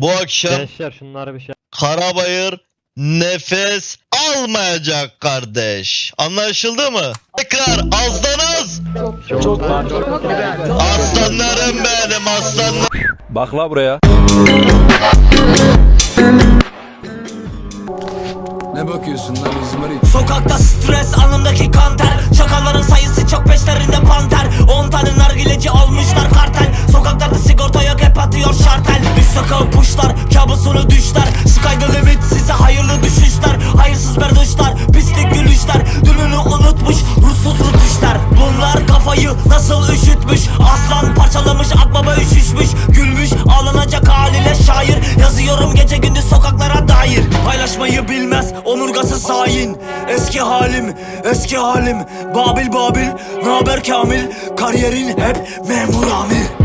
Bu akşam Gençler şunlara bir şey. Karabayır nefes almayacak kardeş. Anlaşıldı mı? Tekrar azdan az. Çok, çok, çok, Aslanlarım benim aslanlarım. Bak la buraya. Ne bakıyorsun lan İzmarit? Sokakta stres anımdaki kanter sokağı puşlar kabusunu düşler. Sky the limit size hayırlı düşüşler. Hayırsız berduşlar pislik gülüşler. Dününü unutmuş ruhsuz rutuşlar Bunlar kafayı nasıl üşütmüş? Aslan parçalamış akbaba üşüşmüş. Gülmüş ağlanacak haliyle şair. Yazıyorum gece gündüz sokaklara dair. Paylaşmayı bilmez omurgası hain Eski halim eski halim. Babil Babil naber Kamil? Kariyerin hep memur amir